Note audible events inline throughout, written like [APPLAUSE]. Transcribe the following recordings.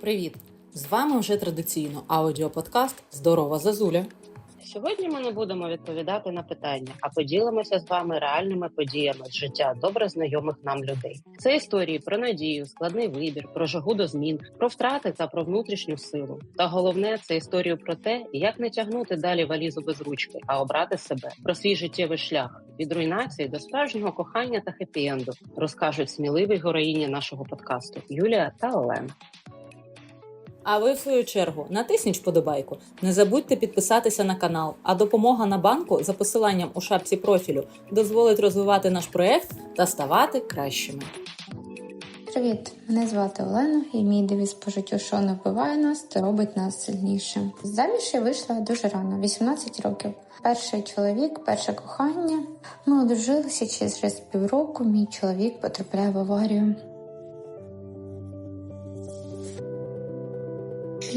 Привіт! З вами вже традиційно аудіоподкаст Здорова Зазуля. Сьогодні ми не будемо відповідати на питання, а поділимося з вами реальними подіями з життя добре знайомих нам людей. Це історії про надію, складний вибір, про жагу до змін, про втрати та про внутрішню силу. Та головне це історію про те, як не тягнути далі валізу без ручки, а обрати себе про свій життєвий шлях від руйнації до справжнього кохання та хеппі-енду розкажуть сміливі героїні нашого подкасту Юлія та Олена. А ви, в свою чергу, натисніть вподобайку. Не забудьте підписатися на канал, а допомога на банку за посиланням у шапці профілю дозволить розвивати наш проект та ставати кращими. Привіт, мене звати Олена, і мій девіз по життю, що не вбиває нас, то робить нас сильнішим. Заміж я вийшла дуже рано, 18 років. Перший чоловік, перше кохання. Ми одружилися через півроку. Мій чоловік потрапляє в аварію.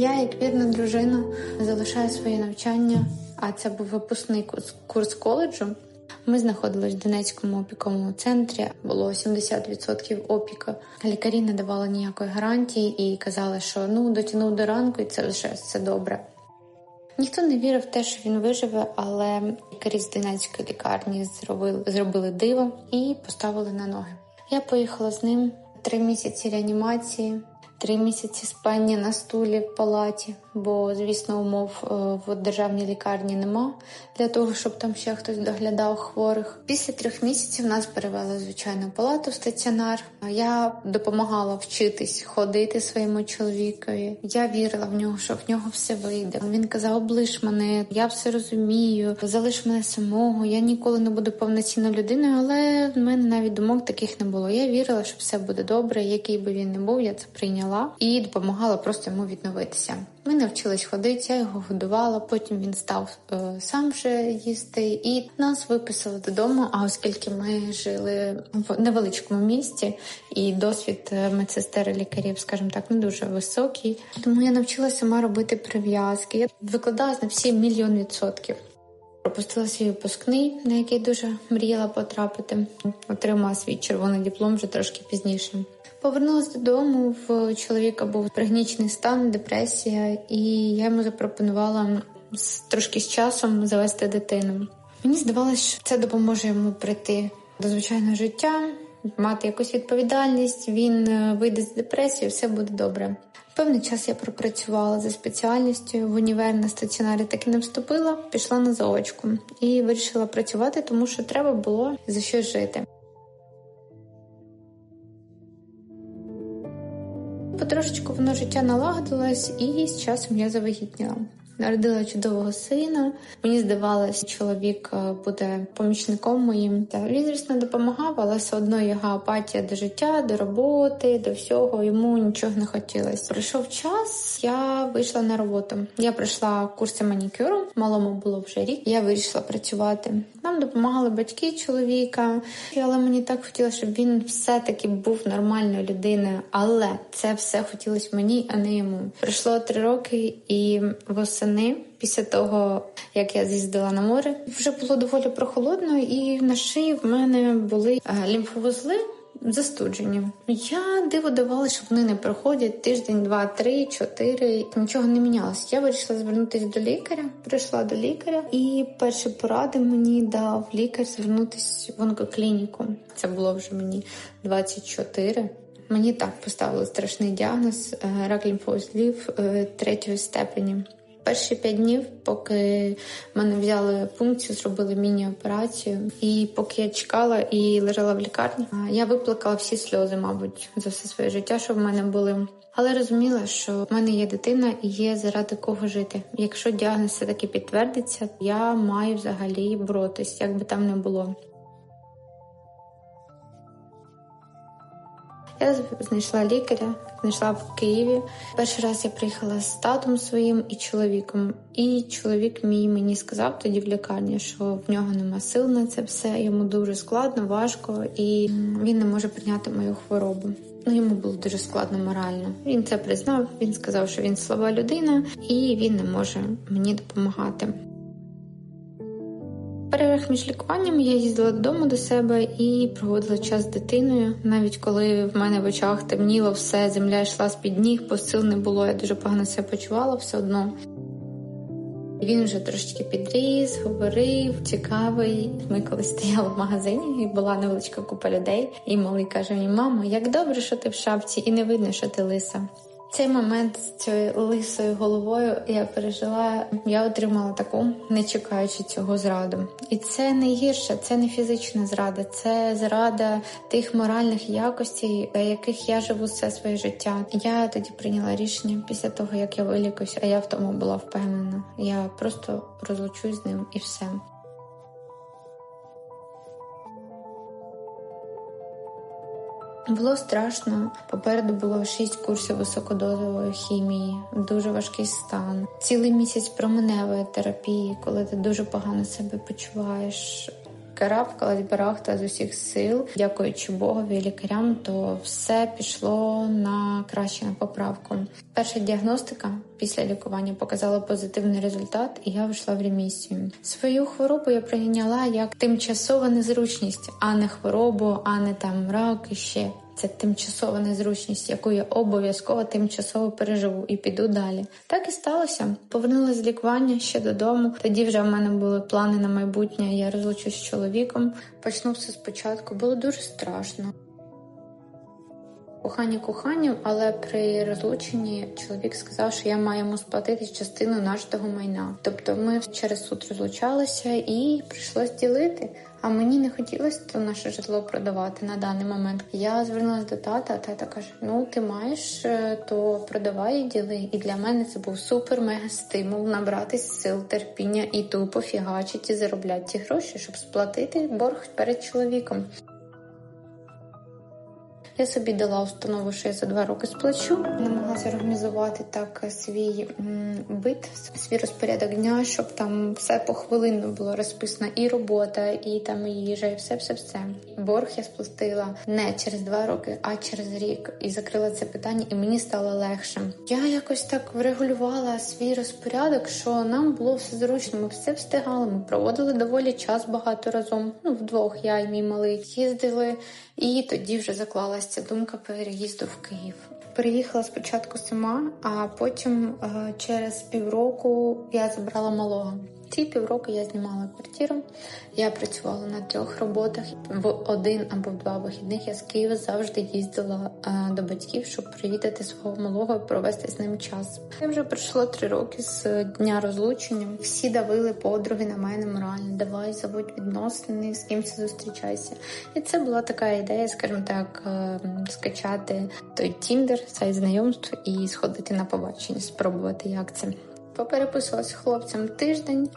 Я, як вірна дружина, залишаю своє навчання, а це був випускний курс- коледжу. Ми знаходились в Донецькому опіковому центрі. Було 70% опіка. Лікарі не давали ніякої гарантії і казали, що ну дотягнув до ранку, і це вже все добре. Ніхто не вірив в те, що він виживе, але лікарі з Донецької лікарні зробили, зробили диво і поставили на ноги. Я поїхала з ним три місяці реанімації, три місяці спання на стулі в палаті, бо, звісно, умов е, в державній лікарні нема для того, щоб там ще хтось доглядав хворих. Після трьох місяців нас перевели в звичайну палату в стаціонар. Я допомагала вчитись ходити своєму чоловікові. Я вірила в нього, що в нього все вийде. Він казав: облиш мене, я все розумію, залиш мене самого. Я ніколи не буду повноцінною людиною, але в мене навіть думок таких не було. Я вірила, що все буде добре, який би він не був, я це прийняла і допомагала просто йому відновитися. Ми навчились ходити, я його годувала. Потім він став е, сам вже їсти, і нас виписали додому. А оскільки ми жили в невеличкому місті, і досвід е, медсестер і лікарів, скажімо так, не дуже високий, тому я навчилася сама робити прив'язки. Я викладалась на всі мільйон відсотків. Пропустила свій випускний, на який дуже мріяла потрапити. Отримала свій червоний диплом вже трошки пізніше. Повернулася додому. В чоловіка був пригнічений стан, депресія, і я йому запропонувала трошки з часом завести дитину. Мені здавалося, що це допоможе йому прийти до звичайного життя, мати якусь відповідальність. Він е, вийде з депресії, все буде добре. Певний час я пропрацювала за спеціальністю в універ на стаціонарі так і не вступила, пішла на заочку і вирішила працювати, тому що треба було за що жити. Потрошечку воно життя налагодилось, і з часом я завагітніла. Народила чудового сина. Мені здавалось, чоловік е, буде помічником моїм. Він, звісно, допомагав, але все одно його апатія до життя, до роботи, до всього йому нічого не хотілося. Пройшов час, я вийшла на роботу. Я пройшла курси манікюру, малому було вже рік. Я вирішила працювати. Нам допомагали батьки чоловіка, але мені так хотілося, щоб він все-таки був нормальною людиною. Але це все хотілося мені, а не йому. Пройшло три роки, і восени, після того як я з'їздила на море, вже було доволі прохолодно, і на шиї в мене були е, лімфовузли. Застуджені. Я диво давала, що вони не проходять тиждень, два, три, чотири. Нічого не мінялося. Я вирішила звернутися до лікаря. Прийшла до лікаря, і перші поради мені дав лікар звернутися в онкоклініку. Це було вже мені 24. Мені так поставили страшний діагноз е, рак лімфоузлів е, третьої степені. Перші п'ять днів, поки мене взяли пункцію, зробили міні-операцію. І поки я чекала і лежала в лікарні, я виплакала всі сльози, мабуть, за все своє життя, що в мене були. Але розуміла, що в мене є дитина і є заради кого жити. Якщо діагноз все таки підтвердиться, я маю взагалі боротись, як би там не було. Я знайшла лікаря, знайшла в Києві. Перший раз я приїхала з татом своїм і чоловіком. І чоловік мій мені сказав тоді в лікарні, що в нього нема сил на це все. Йому дуже складно, важко, і він не може прийняти мою хворобу. Ну йому було дуже складно морально. Він це признав. Він сказав, що він слаба людина і він не може мені допомагати. Перерив між лікуванням я їздила додому до себе і проводила час з дитиною. Навіть коли в мене в очах темніло все, земля йшла з під ніг, бо сил не було. Я дуже погано себе почувала все одно. Він вже трошечки підріс, говорив, цікавий. Ми коли стояли в магазині, і була невеличка купа людей, і малий каже мені, мамо, як добре, що ти в шапці, і не видно, що ти лиса. Цей момент з цією лисою головою я пережила. Я отримала таку, не чекаючи цього зраду. І це не гірше, це не фізична зрада, це зрада тих моральних якостей, яких я живу все своє життя. Я тоді прийняла рішення після того, як я вилікуюсь, а я в тому була впевнена. Я просто розлучусь з ним і все. Було страшно. Попереду було шість курсів високодозової хімії, дуже важкий стан, цілий місяць променевої терапії, коли ти дуже погано себе почуваєш. Карабкалась барахта з усіх сил, дякуючи Богові і лікарям, то все пішло на краще на поправку. Перша діагностика після лікування показала позитивний результат, і я вийшла в ремісію. Свою хворобу я прийняла як тимчасова незручність, а не хворобу, а не там рак і ще. Це тимчасова незручність, яку я обов'язково тимчасово переживу і піду далі. Так і сталося. Повернулася з лікування ще додому. Тоді вже в мене були плани на майбутнє. Я розлучусь з чоловіком. Почну все спочатку. Було дуже страшно. Кохання коханням, але при розлученні чоловік сказав, що я йому сплатити частину нашого майна. Тобто ми через суд розлучалися і прийшлось ділити. А мені не хотілося то наше житло продавати на даний момент. Я звернулася до тата, а тата каже: Ну, ти маєш, е, то продавай і діли. І для мене це був супер-мега стимул набратись сил, терпіння і тупо фігачить і заробляти ті гроші, щоб сплатити борг перед чоловіком. Я собі дала установу, що я за два роки сплачу. Намагалася організувати так свій бит, свій розпорядок дня, щоб там все похвилинно було розписано, і робота, і там і їжа, і все, все, все. Борг я сплатила не через два роки, а через рік. І закрила це питання, і мені стало легше. Я якось так врегулювала свій розпорядок, що нам було все зручно. Ми все встигали. Ми проводили доволі час багато разом. Ну, вдвох я і мій малий їздили. І тоді вже заклалася ця думка переїзду в Київ. Переїхала спочатку сама, а потім е, через півроку я забрала малого. Ці півроку я знімала квартиру. Я працювала на трьох роботах. В один або в два вихідних я з Києва завжди їздила е, до батьків, щоб привітати свого малого і провести з ним час. Це вже пройшло три роки з дня розлучення. Всі давили подруги на мене морально. Давай заводь відносини, з ким це зустрічайся. І це була така ідея, скажімо так, е, скачати той Тіндер, сайт знайомств і сходити на побачення, спробувати, як це. Попереписувалася з хлопцем тиждень,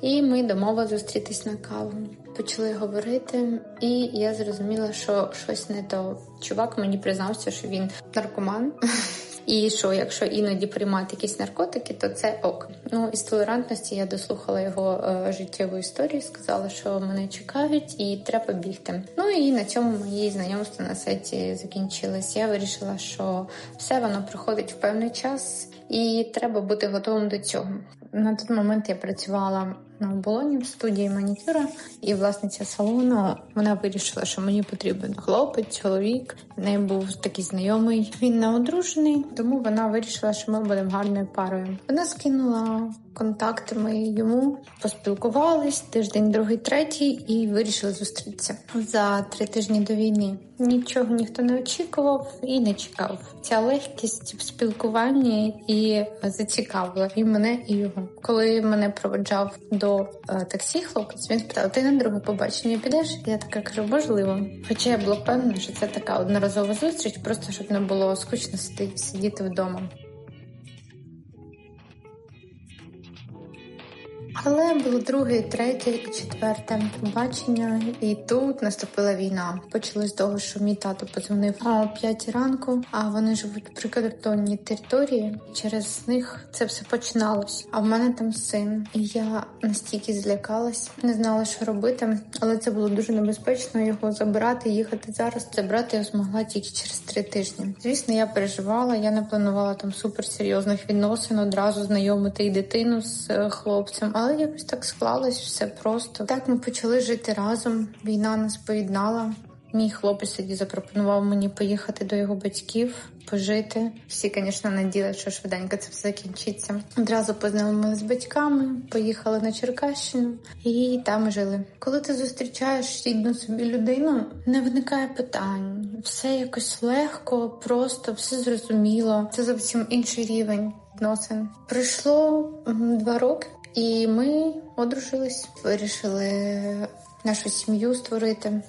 і ми домовилися зустрітись на каву. Почали говорити, і я зрозуміла, що щось не то. Чувак мені признався, що він наркоман. [LAUGHS] І що, якщо іноді приймати якісь наркотики, то це ок. Ну із толерантності я дослухала його е, життєву історію, сказала, що мене чекають і треба бігти. Ну і на цьому мої знайомства на сайті закінчились. Я вирішила, що все воно приходить в певний час, і треба бути готовим до цього. На той момент я працювала на оболоні в студії манікюра, і власниця салону вона вирішила, що мені потрібен хлопець, чоловік. В неї був такий знайомий. Він не одружений, тому вона вирішила, що ми будемо гарною парою. Вона скинула контакти мої йому, поспілкувались тиждень, другий, третій, і вирішили зустрітися за три тижні до війни. Нічого ніхто не очікував і не чекав. Ця легкість в спілкуванні і зацікавила і мене, і його. Коли мене проводжав до е, таксі, хлопець він спитав: ти на друге побачення підеш? Я така кажу, можливо. Хоча я була впевнена, що це така одноразова зустріч, просто щоб не було скучно сидіти вдома. Але було друге, третє і четверте побачення, і тут наступила війна. Почалось того, що мій тато подзвонив о 5 ранку, а вони живуть при прикордонній території. Через них це все починалось. А в мене там син, і я настільки злякалась, не знала, що робити, але це було дуже небезпечно його забирати, їхати зараз. Забрати я змогла тільки через три тижні. Звісно, я переживала. Я не планувала там суперсерйозних відносин, одразу знайомити і дитину з е, хлопцем, але Якось так склалось все просто. Так ми почали жити разом. Війна нас поєднала. Мій хлопець тоді запропонував мені поїхати до його батьків, пожити. Всі, звісно, наділи, що швиденько це все закінчиться. Одразу познайомилися з батьками, поїхали на Черкащину і там жили. Коли ти зустрічаєш рідну собі людину, не виникає питань. Все якось легко, просто все зрозуміло. Це зовсім інший рівень відносин. Пройшло два роки, і ми одружились, вирішили нашу сім'ю створити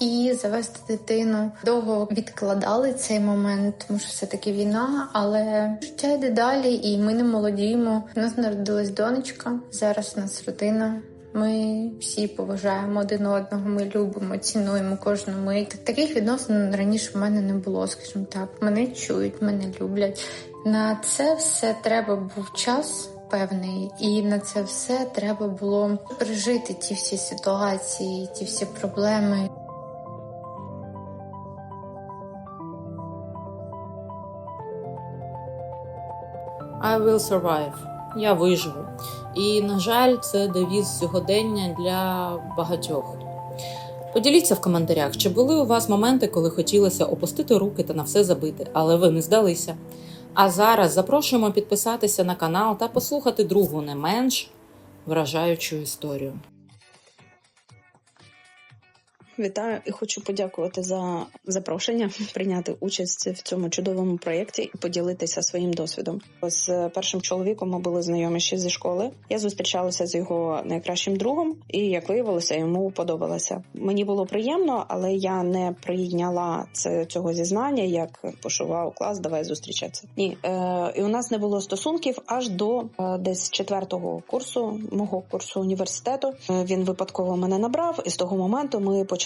і завести дитину. Довго відкладали цей момент, тому що все таки війна, але життя йде далі, і ми не молодіємо. У нас народилась донечка. Зараз у нас родина. Ми всі поважаємо один одного. Ми любимо, цінуємо кожну мить. Таких відносин раніше в мене не було, скажімо так. Мене чують, мене люблять. На це все треба був час. Певний, і на це все треба було пережити ті всі ситуації, ті всі проблеми. I will survive. Я виживу. І, на жаль, це девіз сьогодення для багатьох. Поділіться в коментарях, чи були у вас моменти, коли хотілося опустити руки та на все забити, але ви не здалися. А зараз запрошуємо підписатися на канал та послухати другу не менш вражаючу історію. Вітаю і хочу подякувати за запрошення прийняти участь в цьому чудовому проєкті і поділитися своїм досвідом. З першим чоловіком ми були знайомі ще зі школи. Я зустрічалася з його найкращим другом, і як виявилося, йому подобалося. Мені було приємно, але я не прийняла це цього зізнання, як пошував клас, давай зустрічатися. Ні, е, і у нас не було стосунків аж до е, десь четвертого курсу мого курсу університету. Е, він випадково мене набрав, і з того моменту ми почали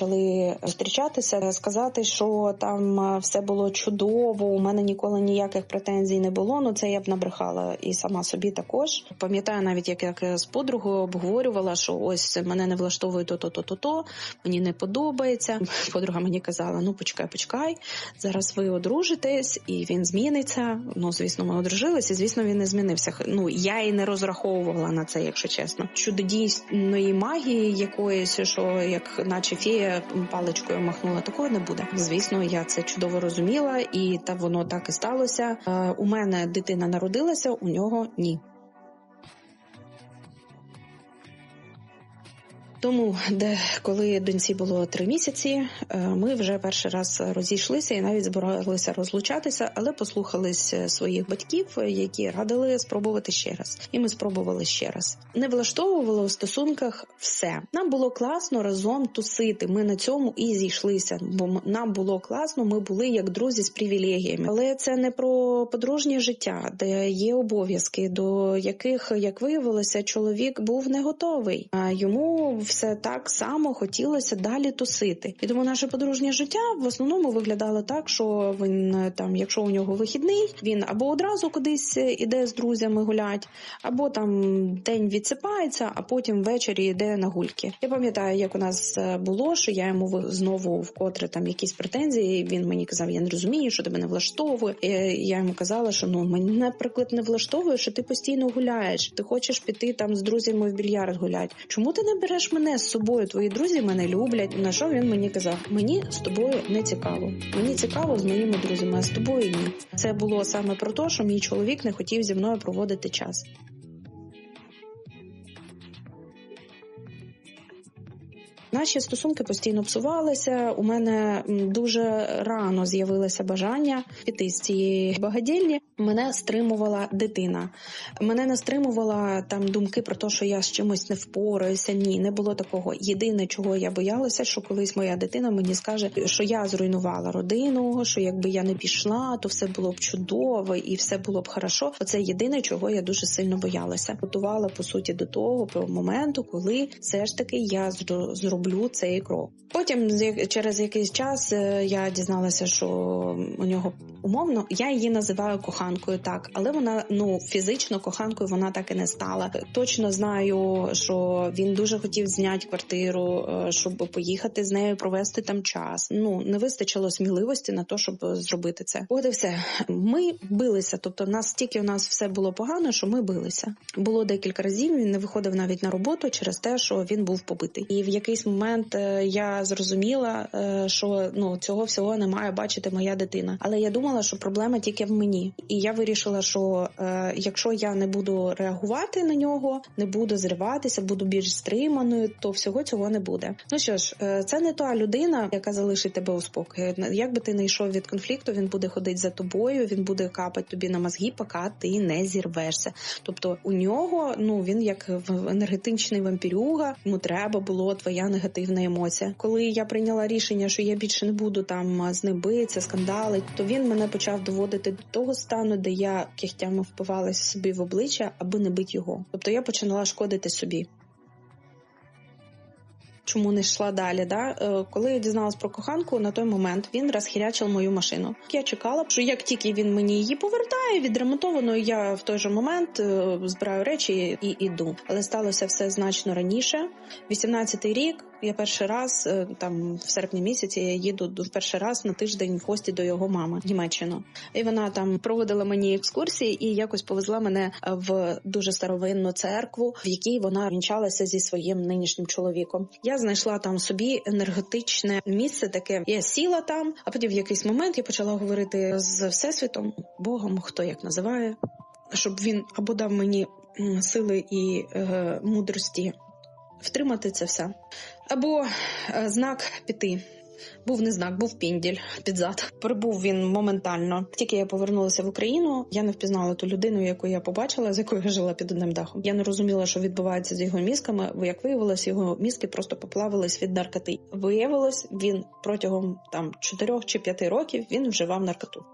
зустрічатися, сказати, що там е, все було чудово. У мене ніколи ніяких претензій не було. Ну це я б набрехала і сама собі також. Пам'ятаю навіть, як, як з подругою обговорювала, що ось мене не влаштовує то, то, то, то, то мені не подобається. Подруга мені казала: ну почекай, почекай, зараз ви одружитесь, і він зміниться. Ну звісно, ми одружились, і звісно, він не змінився. Ну я і не розраховувала на це, якщо чесно. Чудодійної магії якоїсь, що як наче фея паличкою махнула, такого не буде. Звісно, я це чудово розуміла, і та воно так і сталося. Е, у мене дитина народилася, у нього ні. Тому, де коли доньці було три місяці, е, ми вже перший раз розійшлися і навіть збиралися розлучатися, але послухались своїх батьків, які радили спробувати ще раз. І ми спробували ще раз. Не влаштовувало у стосунках все. Нам було класно разом тусити. Ми на цьому і зійшлися, бо нам було класно. Ми були як друзі з привілегіями. Але це не про подружнє життя, де є обов'язки, до яких, як виявилося, чоловік був не готовий. А йому все так само хотілося далі тусити. І тому наше подружнє життя в основному виглядало так, що він е, там, якщо у нього вихідний, він або одразу кудись іде з друзями гулять, або там день відсипається, а потім ввечері йде на гульки. Я пам'ятаю, як у нас е, було, що я йому знову вкотре там якісь претензії. Він мені казав, я не розумію, що тебе не влаштовує. І я йому казала, що ну мене, наприклад, не влаштовує, що ти постійно гуляєш. Ти хочеш піти там з друзями в більярд гулять. Чому ти не береш мене з собою? Твої друзі мене люблять. На що він мені казав? Мені з тобою не цікаво. Мені цікаво з моїми друзями, а з тобою ні. Це було саме про те, що мій чоловік не хотів зі мною проводити час. Наші стосунки постійно псувалися. У мене дуже рано з'явилося бажання піти з цієї багадільні. Мене стримувала дитина. Мене не стримувала там думки про те, що я з чимось не впораюся. Ні, не було такого. Єдине, чого я боялася, що колись моя дитина мені скаже, що я зруйнувала родину, що якби я не пішла, то все було б чудово і все було б хорошо. Оце єдине, чого я дуже сильно боялася. Готувала по суті до того по моменту, коли все ж таки я зроблю роблю цей крок. Потім через якийсь час е, я дізналася, що у нього умовно я її називаю коханкою, так, але вона ну фізично коханкою вона так і не стала. Точно знаю, що він дуже хотів зняти квартиру, е, щоб поїхати з нею, провести там час. Ну не вистачило сміливості на те, щоб зробити це. От і все. Ми билися. Тобто, в нас стільки у нас все було погано, що ми билися. Було декілька разів. Він не виходив навіть на роботу через те, що він був побитий. І в якийсь момент е, я зрозуміла, е, що ну цього всього не має бачити моя дитина. Але я думала, що проблема тільки в мені. І я вирішила, що е, якщо я не буду реагувати на нього, не буду зриватися, буду більш стриманою, то всього цього не буде. Ну що ж, це не та людина, яка залишить тебе у спокої. Як би ти не йшов від конфлікту, він буде ходити за тобою, він буде капати тобі на мозги, поки ти не зірвешся. Тобто у нього ну він як енергетичний вампірюга, йому треба було твоя негативна емоція. Коли я прийняла рішення, що я більше не буду там з ним битися, скандалить, то він мене почав доводити до того стану, де я кігтями впивалася собі в обличчя, аби не бити його. Тобто я починала шкодити собі. Чому не йшла далі? Да? Е, Коли я дізналась про коханку, на той момент він розхірячив мою машину. Я чекала, що як тільки він мені її повертає, відремонтовано, я в той же момент е, збираю речі і іду. Але сталося все значно раніше. 18-й рік. Я перший раз е, там в серпні місяці я їду в перший раз на тиждень в гості до його мами в Німеччину. І вона там проводила мені екскурсії і якось повезла мене е, в дуже старовинну церкву, в якій вона вінчалася зі своїм нинішнім чоловіком. Я знайшла там собі енергетичне місце, таке я сіла там, а потім в якийсь момент я почала говорити з всесвітом, Богом, хто як називає, щоб він або дав мені сили і е, мудрості втримати це все, або е, знак піти. Був не знак, був пінділь під зад. Прибув він моментально. Тільки я повернулася в Україну, я не впізнала ту людину, яку я побачила, з якою я жила під одним дахом. Я не розуміла, що відбувається з його мізками. Як виявилось, його мізки просто поплавились від наркоти. Виявилось, він протягом там 4 чи 5 років він вживав наркоту.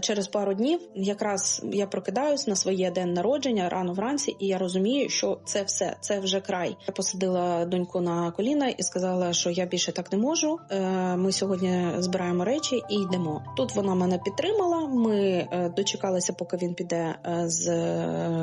Через пару днів якраз я прокидаюсь на своє день народження рано вранці, і я розумію, що це все, це вже край. Я посадила доньку на коліна і сказала, що я більше так не можу. Е, Ми сьогодні збираємо речі і йдемо. Тут вона мене підтримала. Ми е, дочекалися, поки він піде е, з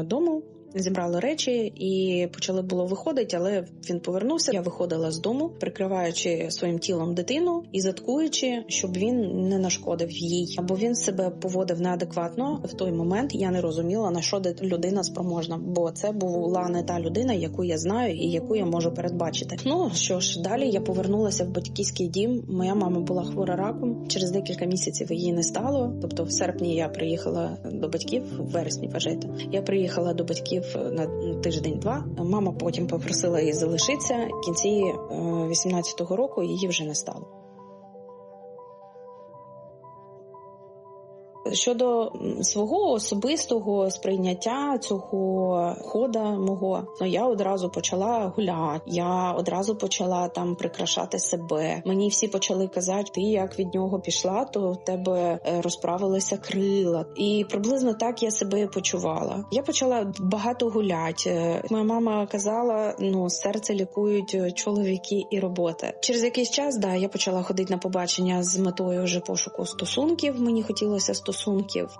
дому. Зібрали речі і почали було виходити, але він повернувся. Я виходила з дому, прикриваючи своїм тілом дитину і заткуючи, щоб він не нашкодив їй, або він себе поводив неадекватно. В той момент я не розуміла на що людина спроможна, бо це була не та людина, яку я знаю і яку я можу передбачити. Ну що ж, далі я повернулася в батьківський дім. Моя мама була хвора раком. Через декілька місяців її не стало. Тобто, в серпні я приїхала до батьків, в вересні вважайте. Я приїхала до батьків на тиждень-два. Мама потім попросила її залишитися. В кінці е, 18-го року її вже не стало. Щодо свого особистого сприйняття цього хода мого, ну я одразу почала гуляти. Я одразу почала там прикрашати себе. Мені всі почали казати, ти як від нього пішла, то в тебе е, розправилися крила. І приблизно так я себе почувала. Я почала багато гуляти. Е, Моя мама казала: ну серце лікують е, чоловіки і робота. Через якийсь час да я почала ходити на побачення з метою вже пошуку стосунків. Мені хотілося стосунків.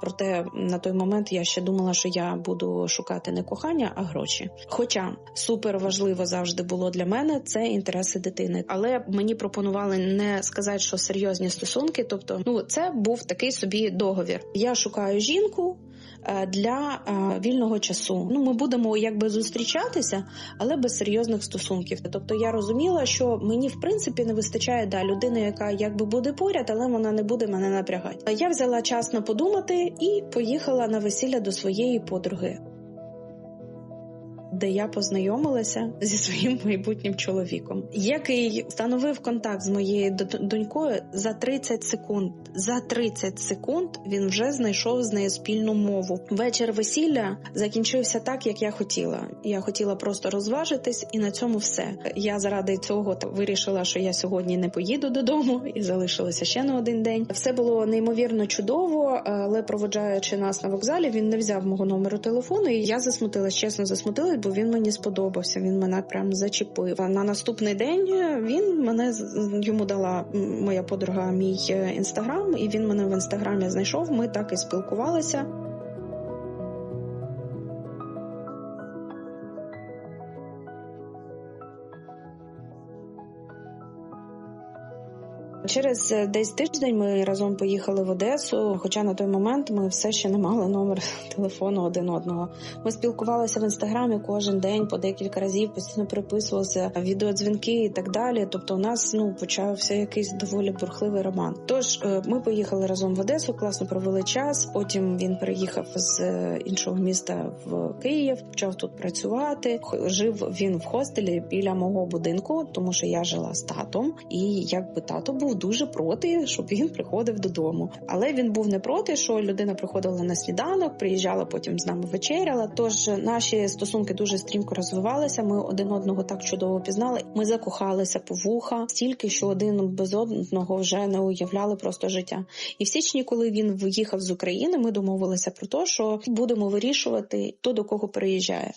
Проте на той момент я ще думала, що я буду шукати не кохання, а гроші. Хоча супер важливо завжди було для мене це інтереси дитини. Але мені пропонували не сказати, що серйозні стосунки. Тобто, ну це був такий собі договір. Я шукаю жінку. Е, Для е, вільного часу ну ми будемо якби зустрічатися, але без серйозних стосунків. Тобто я розуміла, що мені в принципі не вистачає да людини, яка якби буде поряд, але вона не буде мене напрягати. Я взяла час на подумати і поїхала на весілля до своєї подруги, де я познайомилася зі своїм майбутнім чоловіком, який встановив контакт з моєю донькою за 30 секунд. За 30 секунд він вже знайшов з нею спільну мову. Вечір весілля закінчився так, як я хотіла. Я хотіла просто розважитись, і на цьому все. Я заради цього вирішила, що я сьогодні не поїду додому і залишилася ще на один день. Все було неймовірно чудово, але проводжаючи нас на вокзалі, він не взяв мого номеру телефону, і я засмутилась, чесно засмутилась, бо він мені сподобався. Він мене прям зачепив. На наступний день він мене йому дала моя подруга мій е, інстаграм, і він мене в інстаграмі знайшов. Ми так і спілкувалися. Через е, десь тиждень ми разом поїхали в Одесу. Хоча на той момент ми все ще не мали номер [LAUGHS] телефону один одного. Ми спілкувалися в інстаграмі кожен день по декілька разів, постійно переписувалися відеодзвінки і так далі. Тобто, у нас ну почався якийсь доволі бурхливий роман. Тож е, ми поїхали разом в Одесу, класно провели час. Потім він переїхав з е, іншого міста в Київ, почав тут працювати. Жив він в хостелі біля мого будинку, тому що я жила з татом, і якби тато був дуже проти, щоб він приходив додому. Але він був не проти, що людина приходила на сніданок, приїжджала потім з нами вечеряла. Тож наші стосунки дуже стрімко розвивалися. Ми один одного так чудово пізнали. Ми закохалися по вуха, стільки що один без одного вже не уявляли просто життя. І в січні, коли він виїхав з України, ми домовилися про те, що будемо вирішувати, хто до кого переїжджає.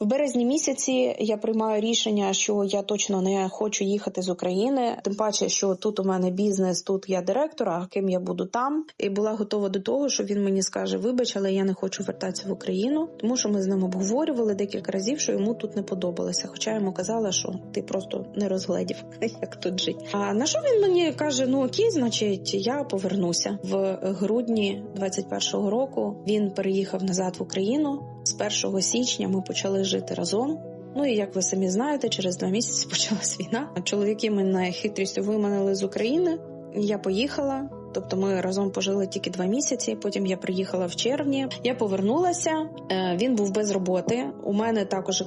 В березні місяці я приймаю рішення, що я точно не хочу їхати з України. Тим паче, що тут у мене бізнес, тут я директор, а ким я буду там. І була готова до того, що він мені скаже: Вибач, але я не хочу вертатися в Україну, тому що ми з ним обговорювали декілька разів, що йому тут не подобалося. Хоча йому казала, що ти просто не розгледів, [LAUGHS] як тут жити. А на що він мені каже: Ну окей, значить, я повернуся в грудні 21-го року. Він переїхав назад в Україну. З 1 січня ми почали жити разом. Ну і як ви самі знаєте, через два місяці [LAUGHS] почалась війна. Чоловіки мене хитрістю виманили з України. Я поїхала. Тобто ми разом пожили тільки два місяці. Потім я приїхала в червні. Я повернулася. е, Він був без роботи. У мене також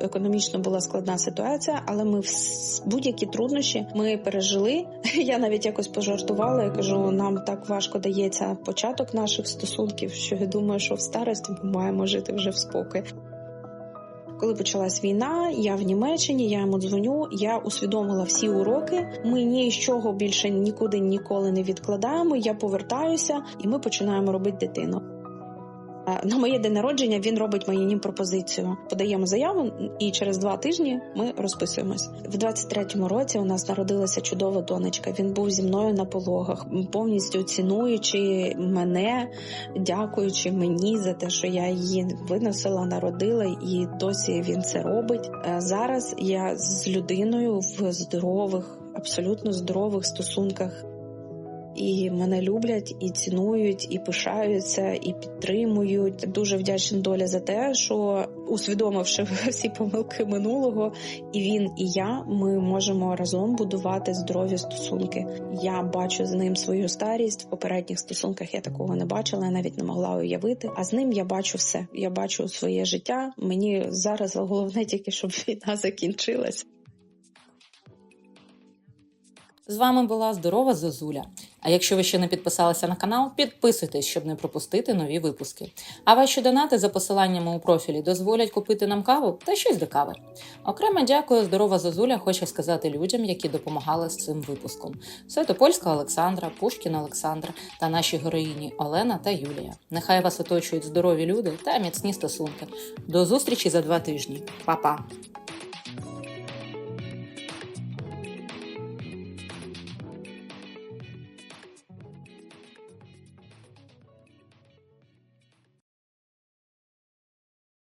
економічно була складна ситуація, але ми будь-які труднощі ми пережили. [LAUGHS] Я навіть якось пожартувала. Я кажу, нам так важко дається початок наших стосунків, що я думаю, що в старості ми маємо жити вже в спокій. Коли почалась війна, я в Німеччині, я йому дзвоню. Я усвідомила всі уроки. Ми ні з чого більше нікуди ніколи не відкладаємо. Я повертаюся, і ми починаємо робити дитину. На моє день народження він робить мені пропозицію. Подаємо заяву, і через два тижні ми розписуємось. В 23-му році у нас народилася чудова донечка. Він був зі мною на пологах, повністю цінуючи мене, дякуючи мені за те, що я її виносила, народила, і досі він це робить. Зараз я з людиною в здорових, абсолютно здорових стосунках. І мене люблять, і цінують, і пишаються, і підтримують. Дуже вдячна доля за те, що усвідомивши [LAUGHS] всі помилки минулого, і він, і я, ми можемо разом будувати здорові стосунки. Я бачу з ним свою старість в попередніх стосунках. Я такого не бачила, я навіть не могла уявити. А з ним я бачу все. Я бачу своє життя. Мені зараз головне тільки, щоб війна закінчилась. З вами була здорова Зозуля. А якщо ви ще не підписалися на канал, підписуйтесь, щоб не пропустити нові випуски. А ваші донати за посиланнями у профілі дозволять купити нам каву та щось до кави. Окремо дякую, здорова Зозуля хоче сказати людям, які допомагали з цим випуском: Святопольська Олександра, Пушкіна Олександра та наші героїні Олена та Юлія. Нехай вас оточують здорові люди та міцні стосунки. До зустрічі за два тижні. Па-па!